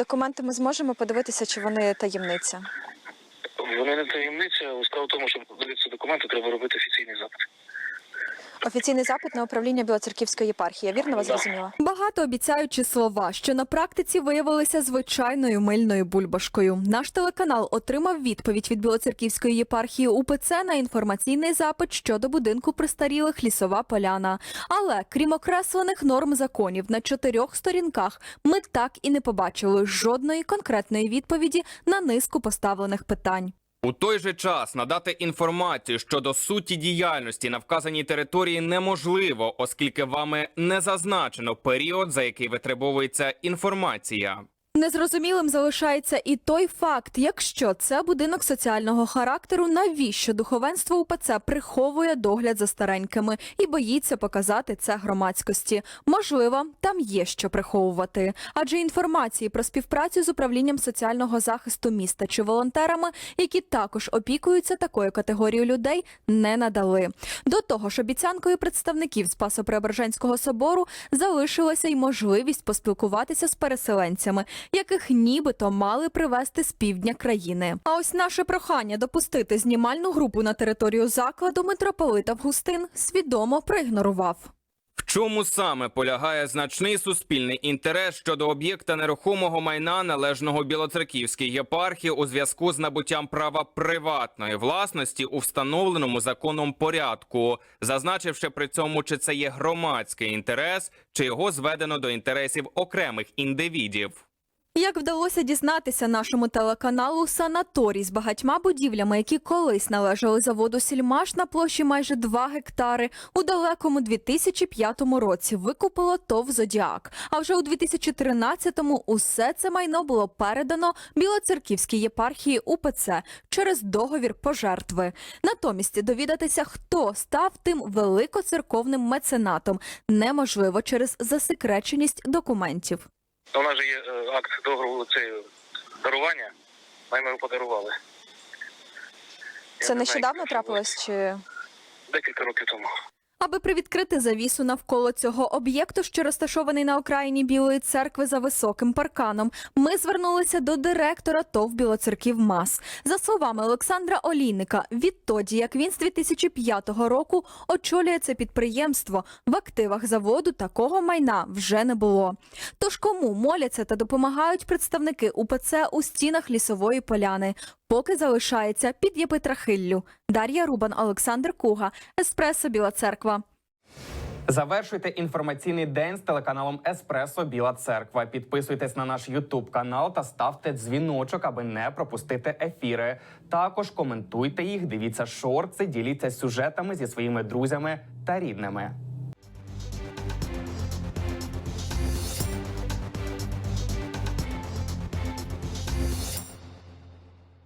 Документи ми зможемо подивитися, чи вони таємниця. Вони не таємниця, справа в тому, щоб подивитися документи, треба робити офіційний запит. Офіційний запит на управління Білоцерківської єпархії. Я вірно вас зрозуміла? Багато обіцяючи слова, що на практиці виявилися звичайною мильною бульбашкою. Наш телеканал отримав відповідь від Білоцерківської єпархії УПЦ на інформаційний запит щодо будинку престарілих лісова поляна. Але крім окреслених норм законів на чотирьох сторінках, ми так і не побачили жодної конкретної відповіді на низку поставлених питань. У той же час надати інформацію щодо суті діяльності на вказаній території неможливо, оскільки вами не зазначено період, за який витребовується інформація. Незрозумілим залишається і той факт, якщо це будинок соціального характеру, навіщо духовенство УПЦ приховує догляд за старенькими і боїться показати це громадськості. Можливо, там є що приховувати, адже інформації про співпрацю з управлінням соціального захисту міста чи волонтерами, які також опікуються такою категорією людей, не надали. До того ж, обіцянкою представників Спасо-Преображенського собору залишилася й можливість поспілкуватися з переселенцями, яких нібито мали привезти з півдня країни. А ось наше прохання допустити знімальну групу на територію закладу митрополит Августин свідомо проігнорував. В чому саме полягає значний суспільний інтерес щодо об'єкта нерухомого майна належного Білоцерківській єпархії у зв'язку з набуттям права приватної власності у встановленому законом порядку, зазначивши при цьому, чи це є громадський інтерес, чи його зведено до інтересів окремих індивідів. Як вдалося дізнатися нашому телеканалу, санаторій з багатьма будівлями, які колись належали заводу Сільмаш на площі майже 2 гектари, у далекому 2005 році викупило ТОВ Зодіак. А вже у 2013-му усе це майно було передано Білоцерківській єпархії УПЦ через договір пожертви. Натомість довідатися, хто став тим великоцерковним меценатом, неможливо через засекреченість документів. У нас же є е, акт договору це дарування. ми його подарували. Це не нещодавно трапилось чи Декілька років тому. Аби привідкрити завісу навколо цього об'єкту, що розташований на окраїні Білої церкви за високим парканом, ми звернулися до директора ТОВ Білоцерків МАС. За словами Олександра Олійника, відтоді як він з 2005 року очолює це підприємство, в активах заводу такого майна вже не було. Тож кому моляться та допомагають представники УПЦ у стінах лісової поляни? Поки залишається під Єпитрахиллю. Дар'я Рубан, Олександр Куга, Еспресо Біла Церква. Завершуйте інформаційний день з телеканалом Еспресо Біла Церква. Підписуйтесь на наш Ютуб канал та ставте дзвіночок, аби не пропустити ефіри. Також коментуйте їх, дивіться шорти, діліться сюжетами зі своїми друзями та рідними.